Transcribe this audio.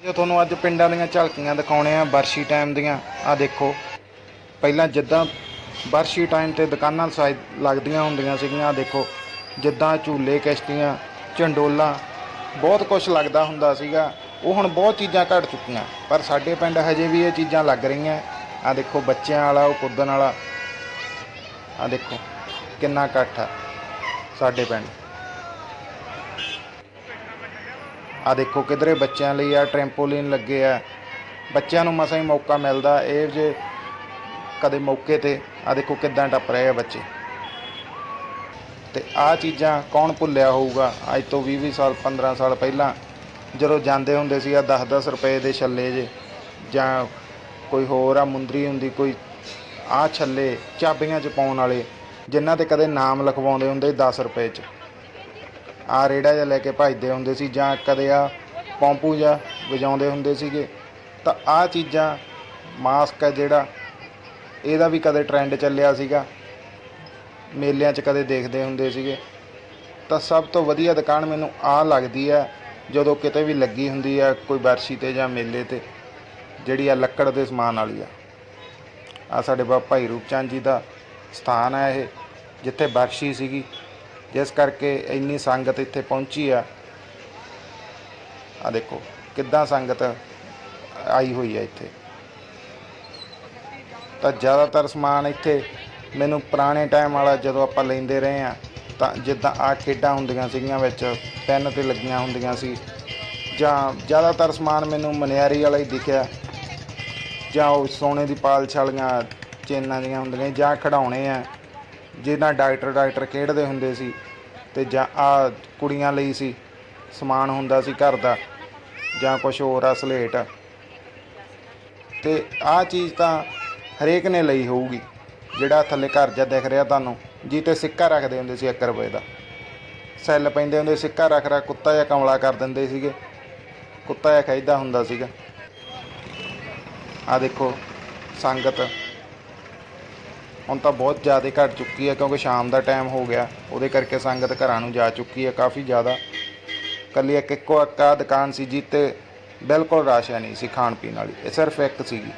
ਜੋ ਤੁਹਾਨੂੰ ਅੱਜ ਪਿੰਡਾਂ ਦੀਆਂ ਝਲਕੀਆਂ ਦਿਖਾਉਣੇ ਆ ਬਰਸ਼ੀ ਟਾਈਮ ਦੀਆਂ। ਆ ਦੇਖੋ, ਪਹਿਲਾਂ ਜਿੱਦਾਂ ਬਰਸ਼ੀ ਟਾਈਮ ਤੇ ਦੁਕਾਨਾਂ ਸਾਈਡ ਲੱਗਦੀਆਂ ਹੁੰਦੀਆਂ ਸੀਗੀਆਂ, ਆਹ ਦੇਖੋ, ਜਿੱਦਾਂ ਝੂਲੇ ਕਿਸ਼ਤੀਆਂ, ਝੰਡੋਲਾ, ਬਹੁਤ ਕੁਝ ਲੱਗਦਾ ਹੁੰਦਾ ਸੀਗਾ। ਉਹ ਹੁਣ ਬਹੁਤ ਚੀਜ਼ਾਂ ਘਟ ਚੁੱਕੀਆਂ, ਪਰ ਸਾਡੇ ਪਿੰਡ ਹਜੇ ਵੀ ਇਹ ਚੀਜ਼ਾਂ ਲੱਗ ਰਹੀਆਂ। ਆ ਦੇਖੋ, ਬੱਚਿਆਂ ਵਾਲਾ, ਉਹ ਕੁੱਦਣ ਵਾਲਾ। ਆ ਦੇਖੋ, ਕਿੰਨਾ ਇਕੱਠ ਆ ਸਾਡੇ ਪਿੰਡ। ਆ ਦੇਖੋ ਕਿਧਰੇ ਬੱਚਿਆਂ ਲਈ ਆ ਟ੍ਰੈਂਪੋਲਿਨ ਲੱਗੇ ਆ। ਬੱਚਿਆਂ ਨੂੰ ਮਸਾਂ ਹੀ ਮੌਕਾ ਮਿਲਦਾ, ਇਹ ਜੇ ਕਦੇ ਮੌਕੇ ਤੇ ਆ ਦੇਖੋ ਕਿੱਦਾਂ ਟੱਪ ਰਹੇ ਆ ਬੱਚੇ। ਤੇ ਆ ਚੀਜ਼ਾਂ ਕੌਣ ਭੁੱਲਿਆ ਹੋਊਗਾ? ਅੱਜ ਤੋਂ 20 20 ਸਾਲ 15 ਸਾਲ ਪਹਿਲਾਂ ਜਦੋਂ ਜਾਂਦੇ ਹੁੰਦੇ ਸੀ ਆ 10 10 ਰੁਪਏ ਦੇ ਛੱਲੇ ਜੇ, ਜਾਂ ਕੋਈ ਹੋਰ ਆ ਮੁੰਦਰੀ ਹੁੰਦੀ, ਕੋਈ ਆ ਛੱਲੇ ਚਾਬੀਆਂ ਚ ਪਾਉਣ ਵਾਲੇ, ਜਿਨ੍ਹਾਂ ਤੇ ਕਦੇ ਨਾਮ ਲਿਖਵਾਉਂਦੇ ਹੁੰਦੇ 10 ਰੁਪਏ ਚ। ਆ ਰੇੜਾ ਜਿਹਾ ਲੈ ਕੇ ਭੱਜਦੇ ਹੁੰਦੇ ਸੀ ਜਾਂ ਕਦੇ ਆ ਪੌਂਪੂ ਜਿਹਾ ਵਜਾਉਂਦੇ ਹੁੰਦੇ ਸੀਗੇ। ਤਾਂ ਆ ਚੀਜ਼ਾਂ, ਮਾਸਕ ਹੈ ਜਿਹੜਾ, ਇਹਦਾ ਵੀ ਕਦੇ ਟ੍ਰੈਂਡ ਚੱਲਿਆ ਸੀਗਾ। ਮੇਲਿਆਂ 'ਚ ਕਦੇ ਦੇਖਦੇ ਹੁੰਦੇ ਸੀਗੇ। ਤਾਂ ਸਭ ਤੋਂ ਵਧੀਆ ਦੁਕਾਨ ਮੈਨੂੰ ਆ ਲੱਗਦੀ ਹੈ, ਜਦੋਂ ਕਿਤੇ ਵੀ ਲੱਗੀ ਹੁੰਦੀ ਹੈ, ਕੋਈ ਬਰਸ਼ੀ ਤੇ ਜਾਂ ਮੇਲੇ ਤੇ, ਜਿਹੜੀ ਆ ਲੱਕੜ ਦੇ ਸਮਾਨ ਵਾਲੀ ਆ। ਆ ਸਾਡੇ ਬਾਬਾ ਭਾਈ ਰੂਪਚੰਦ ਜੀ ਦਾ ਸਥਾਨ ਹੈ ਇਹ, ਜਿੱਥੇ ਬਰਸ਼ੀ ਸੀਗੀ। ਜਿਸ ਕਰਕੇ ਇੰਨੀ ਸੰਗਤ ਇੱਥੇ ਪਹੁੰਚੀ ਆ। ਆ ਦੇਖੋ, ਕਿੱਦਾਂ ਸੰਗਤ ਆਈ ਹੋਈ ਆ ਇੱਥੇ। ਤਾਂ ਜ਼ਿਆਦਾਤਰ ਸਮਾਨ ਇੱਥੇ ਮੈਨੂੰ ਪੁਰਾਣੇ ਟਾਈਮ ਵਾਲਾ ਜਦੋਂ ਆਪਾਂ ਲੈਂਦੇ ਰਹੇ ਆ, ਤਾਂ ਜਿੱਦਾਂ ਆ ਖੇਡਾਂ ਹੁੰਦੀਆਂ ਸੀਗੀਆਂ ਵਿੱਚ, ਪੈਨ ਤੇ ਲੱਗੀਆਂ ਹੁੰਦੀਆਂ ਸੀ। ਜਾਂ ਜ਼ਿਆਦਾਤਰ ਸਮਾਨ ਮੈਨੂੰ ਮਨਿਆਰੀ ਵਾਲਾ ਹੀ ਦਿਖਿਆ। ਜਾਂ ਉਹ ਸੋਨੇ ਦੀ ਪਾਲਸ਼ ਵਾਲੀਆਂ ਚੇਨਾਂ ਦੀਆਂ ਹੁੰਦੀਆਂ, ਜਾਂ ਖਿਡੌਣੇ ਆ। ਜਿਹਨਾਂ ਡਾਕਟਰ ਡਾਕਟਰ ਖੇਡਦੇ ਹੁੰਦੇ ਸੀ ਤੇ ਜਾਂ ਆ ਕੁੜੀਆਂ ਲਈ ਸੀ, ਸਮਾਨ ਹੁੰਦਾ ਸੀ ਘਰ ਦਾ ਜਾਂ ਕੁਝ ਹੋਰ ਆ ਸਲੇਟ। ਤੇ ਆ ਚੀਜ਼ ਤਾਂ ਹਰੇਕ ਨੇ ਲਈ ਹੋਊਗੀ, ਜਿਹੜਾ ਥੱਲੇ ਘਰ ਜਾ ਦਿਖ ਰਿਹਾ ਤੁਹਾਨੂੰ, ਜੀ ਤੇ ਸਿੱਕਾ ਰੱਖਦੇ ਹੁੰਦੇ ਸੀ 1 ਰੁਪਏ ਦਾ। ਸੈੱਲ ਪੈਂਦੇ ਹੁੰਦੇ, ਸਿੱਕਾ ਰੱਖ ਰੱਖ ਕੁੱਤਾ ਜਾਂ ਕਮਲਾ ਕਰ ਦਿੰਦੇ ਸੀਗੇ, ਕੁੱਤਾ ਜਾਂ ਖੈਦਾ ਹੁੰਦਾ ਸੀਗਾ। ਆ ਦੇਖੋ, ਸੰਗਤ ਹੁਣ ਤਾਂ ਬਹੁਤ ਜ਼ਿਆਦਾ ਘਟ ਚੁੱਕੀ ਹੈ, ਕਿਉਂਕਿ ਸ਼ਾਮ ਦਾ ਟਾਈਮ ਹੋ ਗਿਆ। ਉਹਦੇ ਕਰਕੇ ਸੰਗਤ ਘਰਾਂ ਨੂੰ ਜਾ ਚੁੱਕੀ ਹੈ ਕਾਫੀ ਜ਼ਿਆਦਾ। ਕੱਲੀ ਇੱਕ, ਇੱਕੋ ਇੱਕ ਦੁਕਾਨ ਸੀ ਜਿੱਤੇ ਬਿਲਕੁਲ ਰਾਸ਼ਾ ਨਹੀਂ ਸੀ ਖਾਣ ਪੀਣ ਵਾਲੀ। ਇਹ ਸਿਰਫ ਇੱਕ ਸੀਗੀ।